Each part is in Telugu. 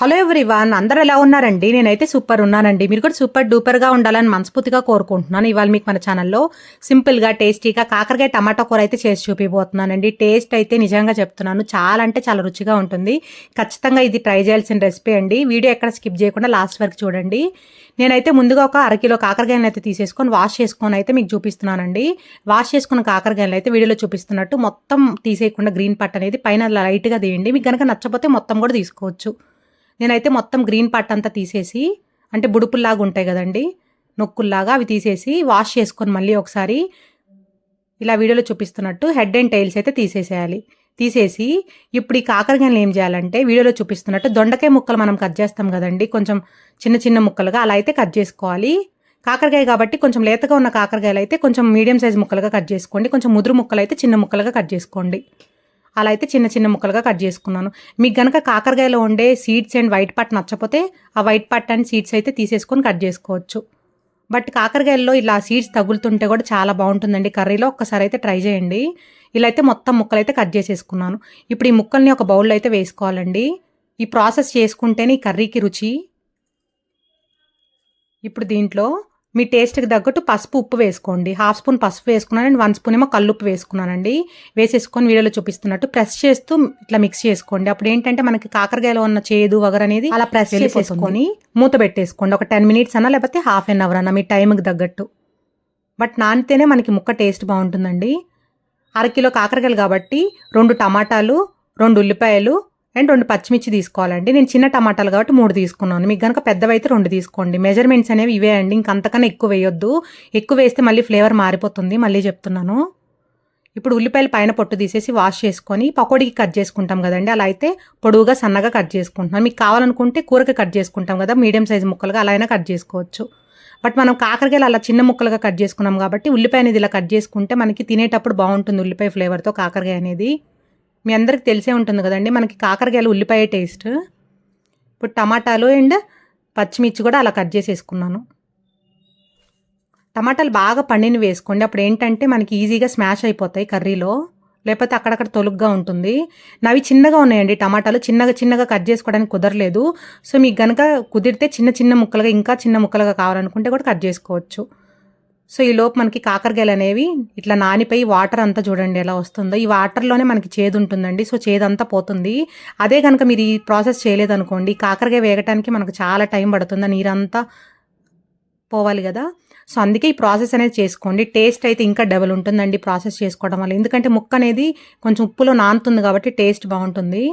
హలో ఎవ్రీవాన్ అందరూ ఎలా ఉన్నారండి? నేనైతే సూపర్ ఉన్నానండి. మీరు కూడా సూపర్ డూపర్గా ఉండాలని మనస్ఫూర్తిగా కోరుకుంటున్నాను. ఇవాళ మీకు మన ఛానల్లో సింపుల్గా టేస్టీగా కాకరకాయ టమాటా కూర అయితే చేసి చూపిపోతున్నానండి టేస్ట్ అయితే నిజంగా చెప్తున్నాను. చాలా అంటే చాలా రుచిగా ఉంటుంది. ఖచ్చితంగా ఇది ట్రై చేయాల్సిన రెసిపీ అండి. వీడియో ఎక్కడ స్కిప్ చేయకుండా లాస్ట్ వరకు చూడండి. నేనైతే ముందుగా ఒక అరకిలో కాకరకాయలను అయితే తీసేసుకొని వాష్ చేసుకొని అయితే మీకు చూపిస్తున్నానండి. వాష్ చేసుకున్న కాకరకాయలు అయితే వీడియోలో చూపిస్తున్నట్టు మొత్తం తీసేయకుండా గ్రీన్ పట్ అనేది పైన లైట్గా తీయండి. మీకు కనుక నచ్చపోతే మొత్తం కూడా తీసుకోవచ్చు. నేనైతే మొత్తం గ్రీన్ పార్ట్ అంతా తీసేసి అంటే బుడుపుల్లాగా ఉంటాయి కదండి నొక్కుల్లాగా అవి తీసేసి వాష్ చేసుకొని మళ్ళీ ఒకసారి ఇలా వీడియోలో చూపిస్తున్నట్టు హెడ్ అండ్ టైల్స్ అయితే తీసేసేయాలి. తీసేసి ఇప్పుడు ఈ కాకరకాయలు ఏం చేయాలంటే వీడియోలో చూపిస్తున్నట్టు దొండకాయ ముక్కలు మనం కట్ చేస్తాం కదండి కొంచెం చిన్న చిన్న ముక్కలుగా అలా అయితే కట్ చేసుకోవాలి. కాకరకాయ కాబట్టి కొంచెం లేతగా ఉన్న కాకరకాయలు అయితే కొంచెం మీడియం సైజ్ ముక్కలుగా కట్ చేసుకోండి కొంచెం ముదురు ముక్కలు అయితే చిన్న ముక్కలుగా కట్ చేసుకోండి. అలా అయితే చిన్న చిన్న ముక్కలుగా కట్ చేసుకున్నాను. మీకు గనక కాకరకాయలో ఉండే సీడ్స్ అండ్ వైట్ పట్ నచ్చపోతే ఆ వైట్ పట్ అండ్ సీడ్స్ అయితే తీసేసుకొని కట్ చేసుకోవచ్చు. బట్ కాకరకాయల్లో ఇలా సీడ్స్ తగులుతుంటే కూడా చాలా బాగుంటుందండి. కర్రీలో ఒక్కసారి అయితే ట్రై చేయండి. ఇలా అయితే మొత్తం ముక్కలు అయితే కట్ చేసేసుకున్నాను. ఇప్పుడు ఈ ముక్కల్ని ఒక బౌల్లో అయితే వేసుకోవాలండి. ఈ ప్రాసెస్ చేసుకుంటేనే ఈ కర్రీకి రుచి. ఇప్పుడు దీంట్లో మీ టేస్ట్కి తగ్గట్టు పసుపు ఉప్పు వేసుకోండి. హాఫ్ స్పూన్ పసుపు వేసుకున్నాను అండ్ వన్ స్పూన్ ఏమో కల్లుప్పు వేసుకున్నానండి. వేసేసుకొని వీడియోలో చూపిస్తున్నట్టు ప్రెస్ చేస్తూ ఇట్లా మిక్స్ చేసుకోండి. అప్పుడు ఏంటంటే మనకి కాకరకాయలో ఉన్న చేదు వగర్ అనేది అలా ప్రెస్ చేసేసుకొని మూత పెట్టేసుకోండి. ఒక టెన్ మినిట్స్ అన్నా లేకపోతే హాఫ్ అన్ అవర్ అన్న మీ టైంకి తగ్గట్టు. బట్ నానితేనే మనకి ముక్క టేస్ట్ బాగుంటుందండి. అరకిలో కాకరకాయలు కాబట్టి రెండు టమాటాలు రెండు ఉల్లిపాయలు అండ్ రెండు పచ్చిమిర్చి తీసుకోవాలండి. నేను చిన్న టమాటాలు కాబట్టి మూడు తీసుకున్నాను. మీకు కనుక పెద్దవైతే రెండు తీసుకోండి. మెజర్మెంట్స్ అనేవి ఇవే అండి. ఇంకంతకన్నా ఎక్కువ వేయొద్దు. ఎక్కువ వేస్తే మళ్ళీ ఫ్లేవర్ మారిపోతుంది. మళ్ళీ చెప్తున్నాను. ఇప్పుడు ఉల్లిపాయలు పైన పొట్టు తీసేసి వాష్ చేసుకొని పకోడీకి కట్ చేసుకుంటాం కదండి. అలా అయితే పొడువుగా సన్నగా కట్ చేసుకుంటున్నాను. మీకు కావాలనుకుంటే కూరకి కట్ చేసుకుంటాం కదా. మీడియం సైజ్ ముక్కలుగా అలా అయినా కట్ చేసుకోవచ్చు. బట్ మనం కాకరకాయలు అలా చిన్న ముక్కలుగా కట్ చేసుకున్నాం కాబట్టి ఉల్లిపాయ అనేది ఇలా కట్ చేసుకుంటే మనకి తినేటప్పుడు బాగుంటుంది ఉల్లిపాయ ఫ్లేవర్తో కాకరకాయ అనేది. మీ అందరికి తెలిసే ఉంటుంది కదండి. మనకి కాకరకాయలు ఉల్లిపాయ టేస్ట్ ఇప్పుడు టమాటాలు అండ్ పచ్చిమిర్చి కూడా అలా కట్ చేసేసుకున్నాను. టమాటాలు బాగా పండిని వేసుకోండి. అప్పుడు ఏంటంటే మనకి ఈజీగా స్మాష్ అయిపోతాయి కర్రీలో. లేకపోతే అక్కడక్కడ తొలుగ్గా ఉంటుంది. నవి చిన్నగా ఉన్నాయండి టమాటాలు. చిన్నగా చిన్నగా కట్ చేసుకోవడానికి కుదరలేదు. సో మీకు కనుక కుదిరితే చిన్న చిన్న ముక్కలుగా ఇంకా చిన్న ముక్కలుగా కావాలనుకుంటే కూడా కట్ చేసుకోవచ్చు. సో ఈ లోపు మనకి కాకరకాయలు అనేవి ఇట్లా నానిపోయి వాటర్ అంతా చూడండి ఎలా వస్తుందో. ఈ వాటర్లోనే మనకి చేదు ఉంటుందండి. సో చేదు అంతా పోతుంది. అదే కనుక మీరు ఈ ప్రాసెస్ చేయలేదనుకోండి కాకరకాయ వేగటానికి మనకు చాలా టైం పడుతుంది. నీరంతా పోవాలి కదా. సో అందుకే ఈ ప్రాసెస్ అనేది చేసుకోండి. టేస్ట్ అయితే ఇంకా డబుల్ ఉంటుందండి ప్రాసెస్ చేసుకోవడం వల్ల. ఎందుకంటే ముక్క అనేది కొంచెం ఉప్పులో నానుతుంది కాబట్టి టేస్ట్ బాగుంటుంది.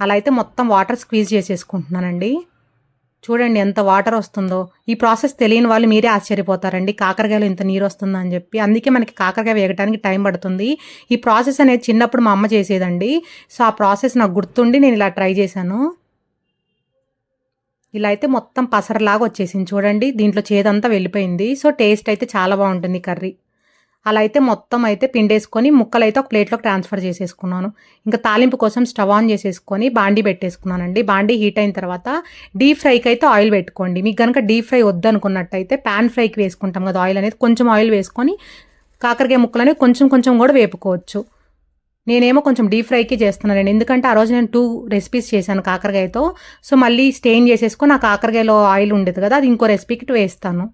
అలా అయితే మొత్తం వాటర్ స్క్వీజ్ చేసేసుకుంటున్నానండి. చూడండి ఎంత వాటర్ వస్తుందో. ఈ ప్రాసెస్ తెలియని వాళ్ళు మీరే ఆశ్చర్యపోతారండి. కాకరకాయలు ఇంత నీరు వస్తుందా అని చెప్పి. అందుకే మనకి కాకరకాయ వేగడానికి టైం పడుతుంది. ఈ ప్రాసెస్ అనేది చిన్నప్పుడు మా అమ్మ చేసేదండి. సో ఆ ప్రాసెస్ నాకు గుర్తుండి నేను ఇలా ట్రై చేశాను. ఇలా అయితే మొత్తం పసరలాగా వచ్చేసింది. చూడండి దీంట్లో చేదంతా వెళ్ళిపోయింది. సో టేస్ట్ అయితే చాలా బాగుంటుంది కర్రీ. అలా అయితే మొత్తం అయితే పిండేసుకొని ముక్కలు అయితే ఒక ప్లేట్లోకి ట్రాన్స్ఫర్ చేసేసుకున్నాను. ఇంకా తాలింపు కోసం స్టవ్ ఆన్ చేసేసుకొని బాండీ పెట్టేసుకున్నానండి. బాండీ హీట్ అయిన తర్వాత డీప్ ఫ్రైకి అయితే ఆయిల్ పెట్టుకోండి. మీకు కనుక డీప్ ఫ్రై వద్దనుకున్నట్టయితే ప్యాన్ ఫ్రైకి వేసుకుంటాం కదా ఆయిల్ అనేది కొంచెం ఆయిల్ వేసుకొని కాకరకాయ ముక్కలు కొంచెం కొంచెం కూడా వేపుకోవచ్చు. నేనేమో కొంచెం డీప్ ఫ్రైకి చేస్తున్నానండి. ఎందుకంటే ఆ రోజు నేను టూ రెసిపీస్ చేశాను కాకరకాయతో. సో మళ్ళీ స్టెయిన్ చేసేసుకొని ఆ కాకరకాయలో ఆయిల్ ఉండేది కదా అది ఇంకో రెసిపీకి వేస్తాను.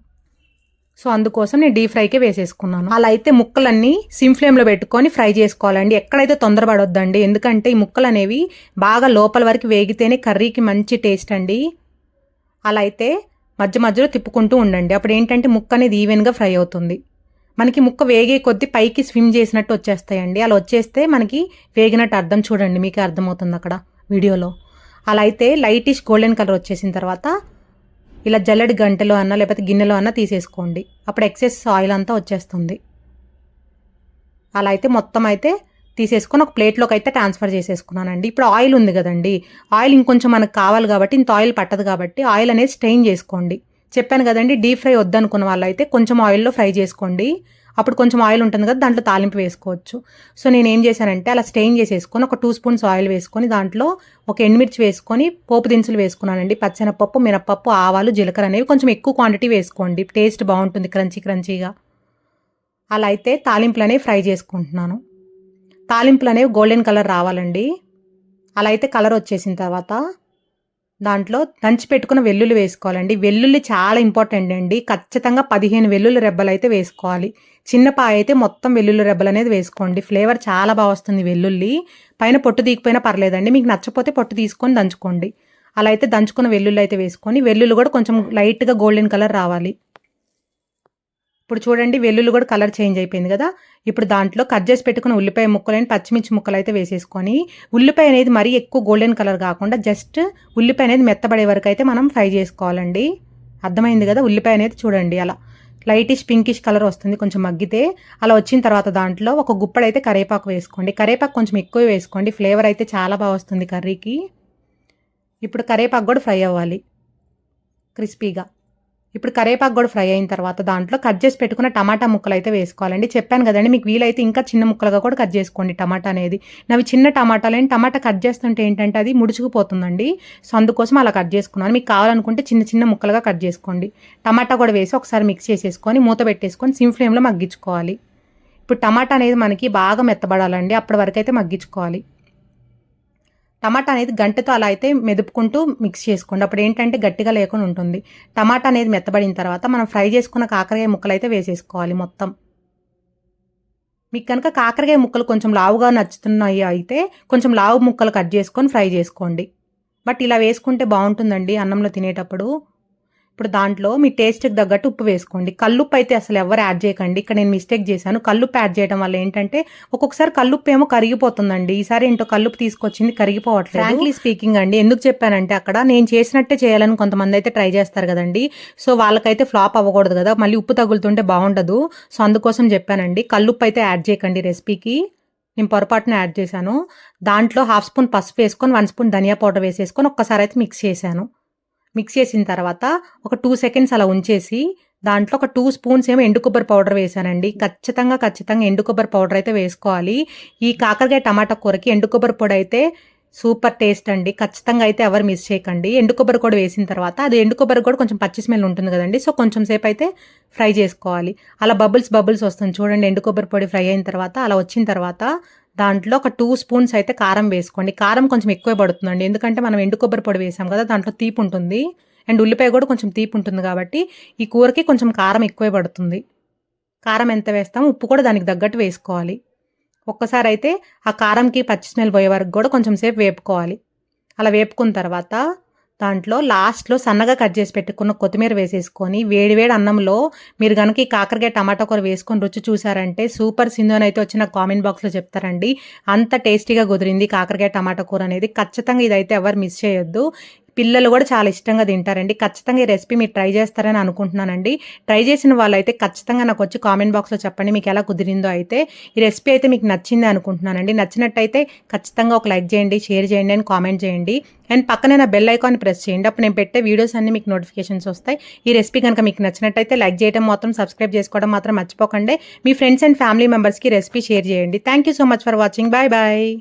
సో అందుకోసం నేను డీప్ ఫ్రైకే వేసేసుకున్నాను. అలా అయితే ముక్కలన్నీ సిమ్ ఫ్లేమ్లో పెట్టుకొని ఫ్రై చేసుకోవాలండి. ఎక్కడైతే తొందరపడొద్దండి. ఎందుకంటే ఈ ముక్కలు అనేవి బాగా లోపల వరకు వేగితేనే కర్రీకి మంచి టేస్ట్ అండి. అలా అయితే మధ్య మధ్యలో తిప్పుకుంటూ ఉండండి. అప్పుడు ఏంటంటే ముక్క అనేది ఈవెన్గా ఫ్రై అవుతుంది. మనకి ముక్క వేగే కొద్దీ పైకి స్విమ్ చేసినట్టు వచ్చేస్తాయండి. అలా వచ్చేస్తే మనకి వేగినట్టు అర్థం చూడండి. మీకు అర్థమవుతుంది అక్కడ వీడియోలో. అలా అయితే లైటిష్ గోల్డెన్ కలర్ వచ్చేసిన తర్వాత ఇలా జల్లడి గంటలో అన్నా లేకపోతే గిన్నెలో అన్నా తీసేసుకోండి. అప్పుడు ఎక్సెస్ ఆయిల్ అంతా వచ్చేస్తుంది. అలా అయితే మొత్తం అయితే తీసేసుకొని ఒక ప్లేట్లోకి అయితే ట్రాన్స్ఫర్ చేసేసుకున్నానండి. ఇప్పుడు ఆయిల్ ఉంది కదండి. ఆయిల్ ఇంకొంచెం మనకు కావాలి కాబట్టి ఇంత ఆయిల్ పట్టదు కాబట్టి ఆయిల్ అనేది స్టెయిన్ చేసుకోండి. చెప్పాను కదండి డీప్ ఫ్రై వద్దనుకున్న వాళ్ళైతే కొంచెం ఆయిల్లో ఫ్రై చేసుకోండి. అప్పుడు కొంచెం ఆయిల్ ఉంటుంది కదా దాంట్లో తాలింపు వేసుకోవచ్చు. సో నేను ఏం చేశానంటే అలా స్టెయిన్ చేసేసుకొని ఒక టూ స్పూన్స్ ఆయిల్ వేసుకొని దాంట్లో ఒక ఎండుమిర్చి వేసుకొని పోపు దినుసులు వేసుకున్నానండి. పచ్చెనపప్పు మినపప్పు ఆవాలు జీలకర్ర అనేవి కొంచెం ఎక్కువ క్వాంటిటీ వేసుకోండి. టేస్ట్ బాగుంటుంది క్రంచీ క్రంచీగా అలా అయితే తాలింపులు అనేవి ఫ్రై చేసుకుంటున్నాను. తాలింపులు అనేవి గోల్డెన్ కలర్ రావాలండి. అలా అయితే కలర్ వచ్చేసిన తర్వాత దాంట్లో దంచి పెట్టుకున్న వెల్లుల్లి వేసుకోవాలండి. వెల్లుల్లి చాలా ఇంపార్టెంట్ అండి. ఖచ్చితంగా పదిహేను వెల్లుల్లి రెబ్బలు అయితే వేసుకోవాలి. చిన్న పాయ అయితే మొత్తం వెల్లుల్లి రెబ్బలు అనేది వేసుకోండి. ఫ్లేవర్ చాలా బాగా వస్తుంది వెల్లుల్లి. పైన పొట్టు తీయకపోయినా పర్లేదండి. మీకు నచ్చపోతే పొట్టు తీసుకొని దంచుకోండి. అలా అయితే దంచుకున్న వెల్లుల్లి అయితే వేసుకొని వెల్లుల్లి కూడా కొంచెం లైట్గా గోల్డెన్ కలర్ రావాలి. ఇప్పుడు చూడండి వెల్లుల్లి కూడా కలర్ చేంజ్ అయిపోయింది కదా. ఇప్పుడు దాంట్లో కట్ చేసి పెట్టుకున్న ఉల్లిపాయ ముక్కలైన పచ్చిమిర్చి ముక్కలు అయితే వేసేసుకొని ఉల్లిపాయ అనేది మరీ ఎక్కువ గోల్డెన్ కలర్ కాకుండా జస్ట్ ఉల్లిపాయ అనేది మెత్తబడే వరకు అయితే మనం ఫ్రై చేసుకోవాలండి. అర్థమైంది కదా? ఉల్లిపాయ అనేది చూడండి అలా. లైటిష్ పింకిష్ కలర్ వస్తుంది కొంచెం మగ్గితే. అలా వచ్చిన తర్వాత దాంట్లో ఒక గుప్పడైతే కరేపాకు వేసుకోండి. కరేపాకు కొంచెం ఎక్కువ వేసుకోండి ఫ్లేవర్ అయితే చాలా బాగా వస్తుంది కర్రీకి. ఇప్పుడు కరేపాకు కూడా ఫ్రై అవ్వాలి. క్రిస్పీగా ఇప్పుడు కరేపాకు కూడా ఫ్రై అయిన తర్వాత దాంట్లో కట్ చేసి పెట్టుకున్న టమాటా ముక్కలు అయితే వేసుకోవాలండి. చెప్పాను కదండి మీకు వీలైతే ఇంకా చిన్న ముక్కలుగా కూడా కట్ చేసుకోండి టమాటా అనేది. నవి చిన్న టమాటాలు టమాటా కట్ చేస్తుంటే ఏంటంటే అది ముడుచుకుపోతుందండి. సో అందుకోసం అలా కట్ చేసుకున్నాను. మీకు కావాలనుకుంటే చిన్న చిన్న ముక్కలుగా కట్ చేసుకోండి. టమాటా కూడా వేసి ఒకసారి మిక్స్ చేసేసుకొని మూత పెట్టేసుకొని సిమ్ ఫ్లేమ్లో మగ్గించుకోవాలి. ఇప్పుడు టమాటా అనేది మనకి బాగా మెత్తబడాలండి. అప్పటి వరకు అయితే మగ్గించుకోవాలి. టమాటా అనేది గంటతో అలా అయితే మెదుపుకుంటూ మిక్స్ చేసుకోండి. అప్పుడు ఏంటంటే గట్టిగా లేకుండా ఉంటుంది. టమాటా అనేది మెత్తబడిన తర్వాత మనం ఫ్రై చేసుకున్న కాకరకాయ ముక్కలు అయితే వేసేసుకోవాలి మొత్తం. మీకు కనుక కాకరకాయ ముక్కలు కొంచెం లావుగా నచ్చుతున్నాయి అయితే కొంచెం లావు ముక్కలు కట్ చేసుకొని ఫ్రై చేసుకోండి. బట్ ఇలా వేసుకుంటే బాగుంటుందండి అన్నంలో తినేటప్పుడు. ఇప్పుడు దాంట్లో మీ టేస్ట్కి తగ్గట్టు ఉప్పు వేసుకోండి. కల్లుప్పు అయితే అసలు ఎవరు యాడ్ చేయకండి. ఇక్కడ నేను మిస్టేక్ చేశాను. కల్లుప్పు యాడ్ చేయడం వల్ల ఏంటంటే ఒక్కొక్కసారి కల్లుప్పు ఏమో కరిగిపోతుందండి. ఈసారి ఏంటో కల్లుప్పు తీసుకొచ్చింది కరిగిపోవట్లేదు. ఫ్రాంక్లీ స్పీకింగ్ అండి ఎందుకు చెప్పానంటే అక్కడ నేను చేసినట్టే చేయాలని కొంతమంది అయితే ట్రై చేస్తారు కదండి. సో వాళ్ళకైతే ఫ్లాప్ అవ్వకూడదు కదా. మళ్ళీ ఉప్పు తగులుతుంటే బాగుండదు. సో అందుకోసం చెప్పానండి. కల్లుప్పు అయితే యాడ్ చేయకండి రెసిపీకి. నేను పొరపాటున యాడ్ చేశాను. దాంట్లో హాఫ్ స్పూన్ పసుపు వేసుకొని వన్ స్పూన్ ధనియా పౌడర్ వేసేసుకొని ఒక్కసారి అయితే మిక్స్ చేశాను. మిక్స్ చేసిన తర్వాత ఒక టూ సెకండ్స్ అలా ఉంచేసి దాంట్లో ఒక టూ స్పూన్స్ ఏమో ఎండు కొబ్బరి పౌడర్ వేసానండి. ఖచ్చితంగా ఖచ్చితంగా ఎండు కొబ్బరి పౌడర్ అయితే వేసుకోవాలి. ఈ కాకరకాయ టమాటా కూరకి ఎండు కొబ్బరి పొడి అయితే సూపర్ టేస్ట్ అండి. ఖచ్చితంగా అయితే ఎవరు మిస్ చేయకండి. ఎండు కొబ్బరి కూడా వేసిన తర్వాత అది ఎండు కొబ్బరి కూడా కొంచెం పచ్చి స్మెల్ ఉంటుంది కదండి. సో కొంచెం సేపు అయితే ఫ్రై చేసుకోవాలి. అలా బబుల్స్ బబుల్స్ వస్తుంది. చూడండి ఎండు కొబ్బరి పొడి ఫ్రై అయిన తర్వాత అలా వచ్చిన తర్వాత దాంట్లో ఒక టూ స్పూన్స్ అయితే కారం వేసుకోండి. కారం కొంచెం ఎక్కువ పడుతుందండి. ఎందుకంటే మనం ఎండు కొబ్బరి పొడి వేసాం కదా దాంట్లో తీపి ఉంటుంది. అండ్ ఉల్లిపాయ కూడా కొంచెం తీపి ఉంటుంది కాబట్టి ఈ కూరకి కొంచెం కారం ఎక్కువే పడుతుంది. కారం ఎంత వేస్తామో ఉప్పు కూడా దానికి తగ్గట్టు వేసుకోవాలి. ఒక్కసారి అయితే ఆ కారంకి పచ్చి స్మెల్ పోయే వరకు కూడా కొంచెం సేపు వేపుకోవాలి. అలా వేపుకున్న తర్వాత దాంట్లో లాస్ట్లో సన్నగా కట్ చేసి పెట్టుకున్న కొత్తిమీర వేసేసుకొని వేడివేడి అన్నంలో మీరు కనుక ఈ కాకరకాయ టమాటా కూర వేసుకొని రుచి చూసారంటే సూపర్ సింధు అని అయితే వచ్చిన కామెంట్ బాక్స్లో చెప్తారండి. అంత టేస్టీగా కుదిరింది కాకరకాయ టమాటా కూర అనేది. ఖచ్చితంగా ఇదైతే ఎవరు మిస్ చేయొద్దు. పిల్లలు కూడా చాలా ఇష్టంగా తింటారండి. ఖచ్చితంగా ఈ రెసిపీ మీరు ట్రై చేస్తారని అనుకుంటున్నానండి. ట్రై చేసిన వాళ్ళైతే ఖచ్చితంగా నాకు వచ్చి కామెంట్ బాక్స్లో చెప్పండి మీకు ఎలా కుదిరిందో అయితే. ఈ రెసిపీ అయితే మీకు నచ్చింది అనుకుంటున్నానండి. నచ్చినట్టయితే ఖచ్చితంగా ఒక లైక్ చేయండి షేర్ చేయండి అని కామెంట్ చేయండి. అండ్ పక్కనే నా బెల్ ఐకాన్ ప్రెస్ చేయండి. అప్పుడు నేను పెట్టే వీడియోస్ అన్ని మీకు నోటిఫికేషన్స్ వస్తాయి. ఈ రెసిపీ కనుక మీకు నచ్చినట్టయితే లైక్ చేయడం మాత్రం సబ్స్క్రైబ్ చేసుకోవడం మాత్రం మర్చిపోకండి. మీ ఫ్రెండ్స్ అండ్ ఫ్యామిలీ మెంబర్స్కి రెసిపీ షేర్ చేయండి. Thank you so much for watching. Bye bye.